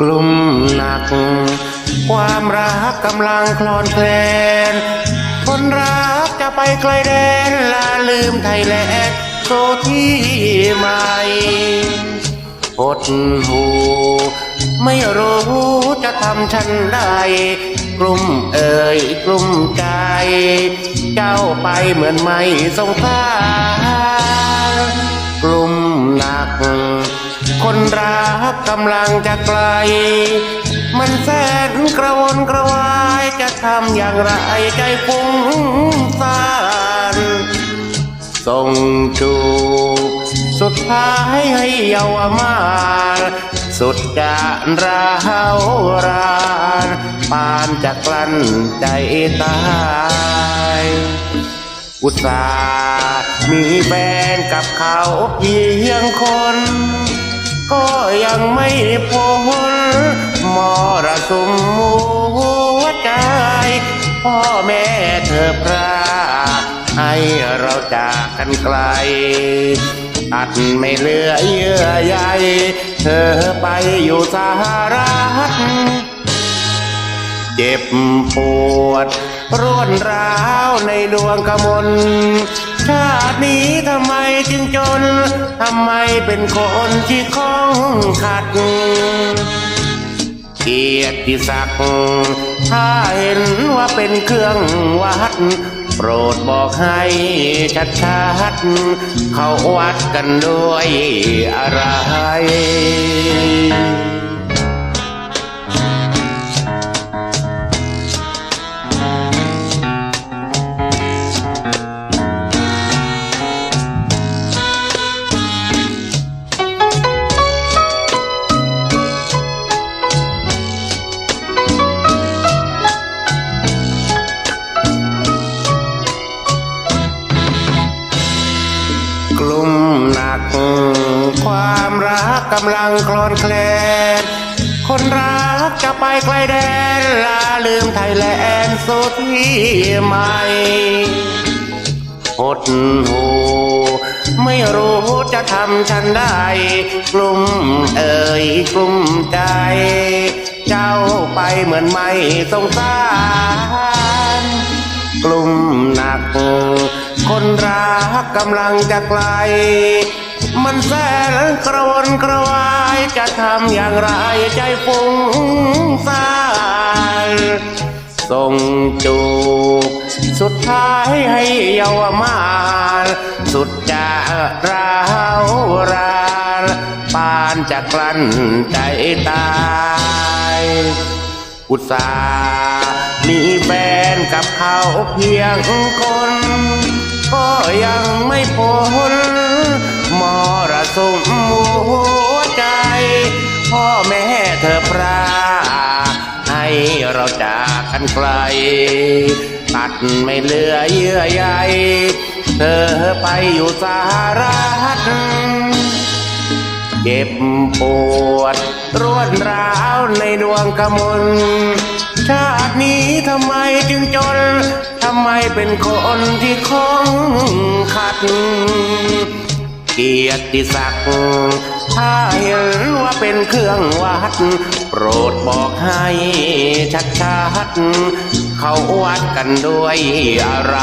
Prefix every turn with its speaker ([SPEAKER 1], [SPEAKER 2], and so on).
[SPEAKER 1] กลุ่มหนัก ความรักกำลังคลอนแคลน คนรักจะไปไกลแดนลาลืมไทยแลนด์โซที่ใหม่อดหูไม่รู้จะทำฉันได้ กลุ่มเอ่ยกลุ่มใจเจ้าไปเหมือนไม่สงสารกลุ่มหนัก คนรักกำลังจะไกล มันแสนกระวนกระวายจะทำอย่างไรใจฟุ้งซ่านส่งจูบสุดท้ายให้เยาวมาลสุดจานราวรานปานจะกลั้นใจตายอุตส่าห์มีแฟนกับเขาเพียงคน ยังไม่พ้นมรสุมหัวใจ พ่อแม่เธอพระ ให้เราจากกันไกล ตัดไม่เหลือเยื่อใยเธอไปอยู่สหรัฐเจ็บปวดรวนร้าวในดวงกมล ชาตินี้ทำไมจึงจน ทำไมเป็นคนที่คล้องขัด เกียรติศักดิ์ถ้าเห็นว่าเป็นเครื่องวัด โปรดบอกให้ชัดๆเขาวัดกันด้วยอะไร หนัก ความรักกำลังคลอนแคลน คนรักจะไปไกลแดนลาลืมไทยแลนด์สุดที่ใหม่อดหูไม่รู้จะทำฉันได้กลุ่มเอ่ยกลุ่มใจ เจ้าไปเหมือนไม่สงสารกลุ่มหนัก คนรักกำลังจะไกล มันแสนกระวนกระวายจะทำอย่างไรใจฟุ้งซ่านส่งจูบสุดท้ายให้เยาวมาลสุดจะร้าวรานปานจะกลั้นใจตายอุตส่าห์มีแฟนกับเขาเพียงคน ก็ยังไม่พ้น สุมหัวใจ พ่อแม่เธอพระให้เราจากกันไกล ตัดไม่เหลือเยื่อใยเธอไปอยู่สหรัฐเจ็บปวดรวดร้าวในดวงกมลชาตินี้ทำไมจึงจน ทำไมเป็นคนที่คงขัด เกียรติศักดิ์ถ้าเห็นว่าเป็นเครื่องวัด โปรดบอกให้ชัดๆเขาวัดกันด้วยอะไร